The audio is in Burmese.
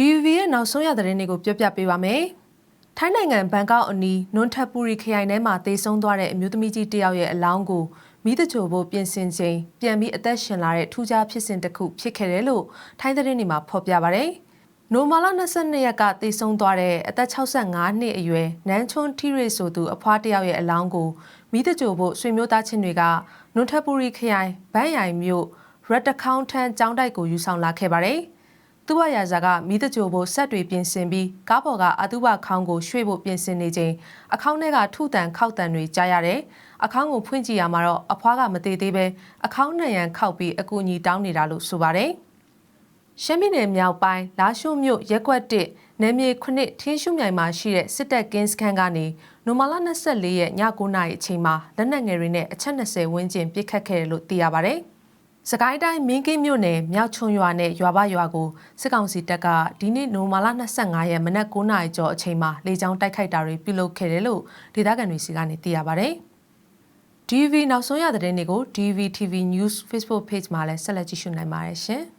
DUV ရဲ့နောက်ဆုံးရသတင်းတွေကိုပြောပြပေးပါမယ်။ထိုင်းနိုင်ငံဘန်ကောက်အနီးနွန်ထပ်ပူရီခရိုင်ထဲမှာတေဆုံးသွားတဲ့အမျိုးသမီးကြီးတစ်ယောက်ရဲ့အလောင်းကိုမိသချိုဖို့ပြင်ဆင်ချိန်ပြန်ပြီးအသက်ရှင်လာတဲ့ထူးခြားဖြစ်စဉ်တစ်ခုဖြစ်ခဲ့တယ်လို့ထိုင်းသတင်းတွေမှာဖော်ပြပါဗျ။နိုမာလာ22ရက်ကတေဆုံးသွားတဲ့အသက်65နှစ်အရွယ်နန်းချွန်းထီရေဆိုသူအဖွားတစ်ယောက်ရဲ့အလောင်းကိုမိသချိုဖို့ဆွေမျိုးသားချင်းတွေကနွန်ထပ်ပူရီခရိုင်ဘန်ရိုင်မြို့ရက်တခေါင်းထန်းကျောင်းတိုက်ကိုယူဆောင်လာခဲ့ပါတယ်။ သူ့ဘရာဇာကမိသကြိုဖို့ဆက်တွေပြင်ဆင်ပြီးကားပေါ်ကအတုပခေါင်းကိုရွှေ့ဖို့ပြင်ဆင်နေချိန်အခေါင်းထဲကထုတန်ခောက်တန်တွေကြားရတယ်။အခေါင်းကိုဖွင့်ကြည့်ရမှာတော့အဖွားကမသေးသေးပဲအခေါင်းနှံရန်ခောက်ပြီးအကူအညီတောင်းနေတာလို့ဆိုပါတယ်။ရှမ်းပြည်နယ်မြောက်ပိုင်းလာရှိုးမြို့ရက်ကွက်1နယ်မြေ9ထင်းရှုမြိုင်မှာရှိတဲ့စစ်တပ်ကင်းစခန်းကနေနိုမာလာ24ရက်ည9:00နာရီအချိန်မှာလက်နက်ငယ်တွေနဲ့အချက်20ဝန်းကျင်ပစ်ခတ်ခဲ့တယ်လို့သိရပါတယ်။ စကိုင်းတိုင်းမင်းကင်းမြို့နယ်မြောက်ချုံရွာနဲ့ရွာဘရွာကိုစစ်ကောင်စီတပ်ကဒီနေ့နိုမာလာ25ရက်မနက်9:00နာရီကျော်အချိန်မှာလေကြောင်းတိုက်ခိုက်တာတွေပြုလုပ်ခဲ့တယ်လို့ဒေသခံတွေစီကနေသိရပါဗျ။ DV နောက်ဆုံးရသတင်းတွေကို DV TV News Facebook Page မှာလည်းဆက်လက်ကြည့်ရှုနိုင်ပါတယ်ရှင်။